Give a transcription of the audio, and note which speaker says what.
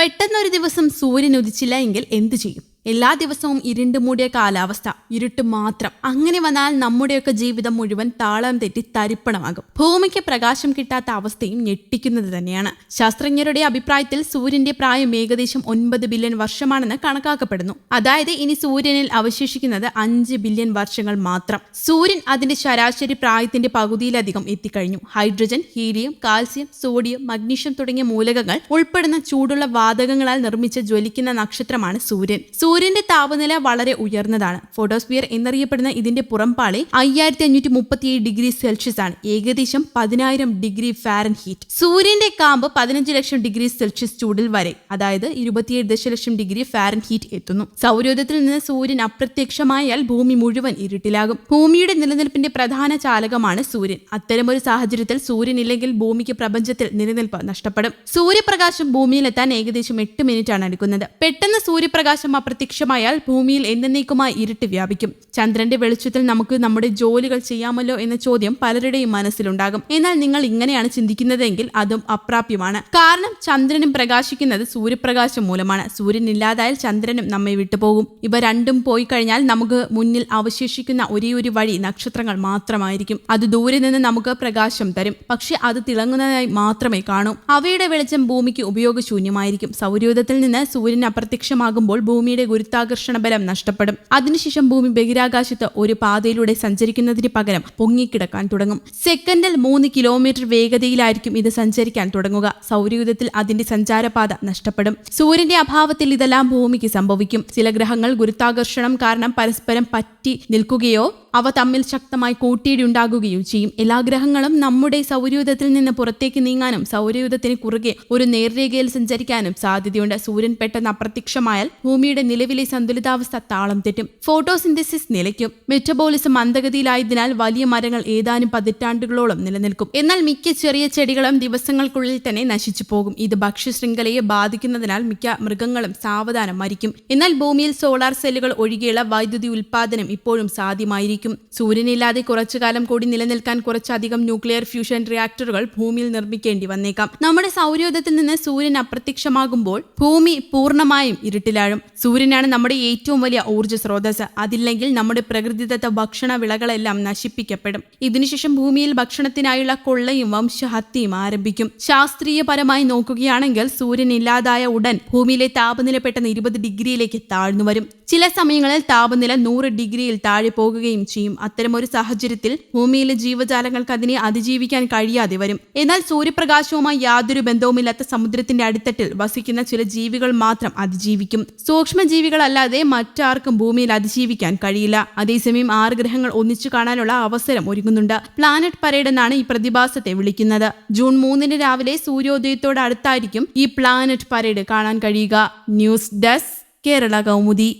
Speaker 1: പെട്ടെന്നൊരു ദിവസം സൂര്യൻ ഉദിച്ചില്ല എങ്കിൽ എന്തു ചെയ്യും? എല്ലാ ദിവസവും ഇരുണ്ട് മൂടിയ കാലാവസ്ഥ ഇരുട്ട് മാത്രം. അങ്ങനെ വന്നാൽ നമ്മുടെയൊക്കെ ജീവിതം മുഴുവൻ താളം തെറ്റി തരിപ്പണമാകും. ഭൂമിക്ക് പ്രകാശം കിട്ടാത്ത അവസ്ഥയും ഞെട്ടിക്കുന്നത് തന്നെയാണ്. ശാസ്ത്രജ്ഞരുടെ അഭിപ്രായത്തിൽ സൂര്യന്റെ പ്രായം ഏകദേശം ഒൻപത് ബില്യൺ വർഷമാണെന്ന് കണക്കാക്കപ്പെടുന്നു. അതായത് ഇനി സൂര്യനിൽ അവശേഷിക്കുന്നത് അഞ്ച് ബില്യൺ വർഷങ്ങൾ മാത്രം. സൂര്യൻ അതിന്റെ ശരാശരി പ്രായത്തിന്റെ പകുതിയിലധികം എത്തിക്കഴിഞ്ഞു. Hydrogen helium calcium sodium magnesium തുടങ്ങിയ മൂലകങ്ങൾ ഉൾപ്പെടുന്ന ചൂടുള്ള വാതകങ്ങളാൽ നിർമ്മിച്ച ജ്വലിക്കുന്ന നക്ഷത്രമാണ് സൂര്യൻ. സൂര്യന്റെ താപനില വളരെ ഉയർന്നതാണ്. ഫോട്ടോസ്ഫിയർ എന്നറിയപ്പെടുന്ന ഇതിന്റെ പുറംപാളി അയ്യായിരത്തി അഞ്ഞൂറ്റി മുപ്പത്തിയേഴ് ഡിഗ്രി സെൽഷ്യസ് ആണ്. ഏകദേശം പതിനായിരം ഡിഗ്രി ഫാരൻ ഹീറ്റ് സൂര്യന്റെ കാമ്പ് പതിനഞ്ച് ലക്ഷം ഡിഗ്രി സെൽഷ്യസ് ചൂടിൽ വരെ അതായത് ഇരുപത്തിയേഴ് ദശലക്ഷം ഡിഗ്രി ഫാരൻ ഹീറ്റ് എത്തുന്നു. സൗരയൂഥത്തിൽ നിന്ന് സൂര്യൻ അപ്രത്യക്ഷമായാൽ ഭൂമി മുഴുവൻ ഇരുട്ടിലാകും. ഭൂമിയുടെ നിലനിൽപ്പിന്റെ പ്രധാന ചാലകമാണ് സൂര്യൻ. അത്തരമൊരു സാഹചര്യത്തിൽ സൂര്യൻ ഇല്ലെങ്കിൽ ഭൂമിക്ക് പ്രപഞ്ചത്തിൽ നിലനിൽപ്പ് നഷ്ടപ്പെടും. സൂര്യപ്രകാശം ഭൂമിയിലെത്താൻ ഏകദേശം എട്ട് മിനിറ്റ് ആണ് എടുക്കുന്നത്. പെട്ടെന്ന് സൂര്യപ്രകാശം അപ്രത്യക്ഷമായാൽ ഭൂമിയിൽ എന്നേക്കുമായി ഇരുട്ട് വ്യാപിക്കും. ചന്ദ്രന്റെ വെളിച്ചത്തിൽ നമുക്ക് നമ്മുടെ ജോലികൾ ചെയ്യാമല്ലോ എന്ന ചോദ്യം പലരുടെയും മനസ്സിലുണ്ടാകും. എന്നാൽ നിങ്ങൾ ഇങ്ങനെയാണ് ചിന്തിക്കുന്നതെങ്കിൽ അതും അപ്രാപ്യമാണ്. കാരണം ചന്ദ്രനും പ്രകാശിക്കുന്നത് സൂര്യപ്രകാശം മൂലമാണ്. സൂര്യൻ ഇല്ലാതായാൽ ചന്ദ്രനും നമ്മെ വിട്ടുപോകും ഇവ രണ്ടും പോയി കഴിഞ്ഞാൽ നമുക്ക് മുന്നിൽ അവശേഷിക്കുന്ന ഒരേയൊരു ഒരു വഴി നക്ഷത്രങ്ങൾ മാത്രമായിരിക്കും. അത് ദൂരെ നിന്ന് നമുക്ക് പ്രകാശം തരും. പക്ഷെ അത് തിളങ്ങുന്നതായി മാത്രമേ കാണൂ. അവയുടെ വെളിച്ചം ഭൂമിക്ക് ഉപയോഗശൂന്യമായിരിക്കും. സൗരയൂഥത്തിൽ നിന്ന് സൂര്യൻ അപ്രത്യക്ഷമാകുമ്പോൾ ഭൂമിയുടെ ഗുരുത്വാകർഷണ ബലം നഷ്ടപ്പെടും. അതിനുശേഷം ഭൂമി ബഹിരാകാശത്ത് ഒരു പാതയിലൂടെ സഞ്ചരിക്കുന്നതിന് പകരം പൊങ്ങിക്കിടക്കാൻ തുടങ്ങും. സെക്കൻഡിൽ മൂന്ന് കിലോമീറ്റർ വേഗതയിലായിരിക്കും ഇത് സഞ്ചരിക്കാൻ തുടങ്ങുക. സൗരയുധത്തിൽ അതിന്റെ സഞ്ചാരപാത നഷ്ടപ്പെടും. സൂര്യന്റെ അഭാവത്തിൽ ഇതെല്ലാം ഭൂമിക്ക് സംഭവിക്കും. ചില ഗ്രഹങ്ങൾ ഗുരുത്വാകർഷണം കാരണം പരസ്പരം പറ്റി നിൽക്കുകയോ അവ തമ്മിൽ ശക്തമായി കൂട്ടിയിടി ഉണ്ടാകുകയും ചെയ്യും. എല്ലാ ഗ്രഹങ്ങളും നമ്മുടെ സൗരയൂഥത്തിൽ നിന്ന് പുറത്തേക്ക് നീങ്ങാനും സൗരയൂഥത്തിന് കുറുകെ ഒരു നേർരേഖയിൽ സഞ്ചരിക്കാനും സാധ്യതയുണ്ട്. സൂര്യൻ പെട്ടെന്ന് അപ്രത്യക്ഷമായാൽ ഭൂമിയുടെ നിലവിലെ സന്തുലിതാവസ്ഥ താളം തെറ്റും. ഫോട്ടോസിന്തസിസ് നിലയ്ക്കും. മെറ്റബോളിസം മന്ദഗതിയിലായതിനാൽ വലിയ മരങ്ങൾ ഏതാനും പതിറ്റാണ്ടുകളോളം നിലനിൽക്കും. എന്നാൽ മിക്ക ചെറിയ ചെടികളും ദിവസങ്ങൾക്കുള്ളിൽ തന്നെ നശിച്ചു പോകും. ഇത് ഭക്ഷ്യശൃംഖലയെ ബാധിക്കുന്നതിനാൽ മിക്ക മൃഗങ്ങളും സാവധാനം മരിക്കും. എന്നാൽ ഭൂമിയിൽ സോളാർ സെല്ലുകൾ ഒഴികെയുള്ള വൈദ്യുതി ഉൽപ്പാദനം ഇപ്പോഴും സാധ്യമായിരിക്കും സൂര്യനില്ലാതെ കുറച്ചു കാലം കൂടി നിലനിൽക്കാൻ കുറച്ചധികം ന്യൂക്ലിയർ ഫ്യൂഷൻ റിയാക്ടറുകൾ ഭൂമിയിൽ നിർമ്മിക്കേണ്ടി വന്നേക്കാം. നമ്മുടെ സൗരയൂഥത്തിൽ നിന്ന് സൂര്യൻ അപ്രത്യക്ഷമാകുമ്പോൾ ഭൂമി പൂർണമായും ഇരുട്ടിലാഴും. സൂര്യനാണ് നമ്മുടെ ഏറ്റവും വലിയ ഊർജ സ്രോതസ് അതില്ലെങ്കിൽ നമ്മുടെ പ്രകൃതിദത്ത ഭക്ഷണ വിളകളെല്ലാം നശിപ്പിക്കപ്പെടും. ഇതിനുശേഷം ഭൂമിയിൽ ഭക്ഷണത്തിനായുള്ള കൊള്ളയും വംശഹത്യയും ആരംഭിക്കും. ശാസ്ത്രീയപരമായി നോക്കുകയാണെങ്കിൽ സൂര്യൻ ഇല്ലാതായ ഉടൻ ഭൂമിയിലെ താപനില പെട്ടെന്ന് ഇരുപത് ഡിഗ്രിയിലേക്ക് താഴ്ന്നു വരും ചില സമയങ്ങളിൽ താപനില നൂറ് ഡിഗ്രിയിൽ താഴെ പോകുകയും ചെയ്യും അത്തരമൊരു സാഹചര്യത്തിൽ ഭൂമിയിലെ ജീവജാലങ്ങൾക്ക് അതിനെ അതിജീവിക്കാൻ കഴിയാതെ വരും. എന്നാൽ സൂര്യപ്രകാശവുമായി യാതൊരു ബന്ധവുമില്ലാത്ത സമുദ്രത്തിന്റെ അടിത്തട്ടിൽ വസിക്കുന്ന ചില ജീവികൾ മാത്രം അതിജീവിക്കും. സൂക്ഷ്മജീവികളല്ലാതെ മറ്റാർക്കും ഭൂമിയിൽ അതിജീവിക്കാൻ കഴിയില്ല. അതേസമയം ആറ് ഗ്രഹങ്ങൾ ഒന്നിച്ചു കാണാനുള്ള അവസരം ഒരുങ്ങുന്നുണ്ട്. പ്ലാനറ്റ് പരേഡ് എന്നാണ് ഈ പ്രതിഭാസത്തെ വിളിക്കുന്നത്. ജൂൺ മൂന്നിന് രാവിലെ സൂര്യോദയത്തോടടുത്തായിരിക്കും ഈ പ്ലാനറ്റ് പരേഡ് കാണാൻ കഴിയുക. News desk Kerala Kaumudi.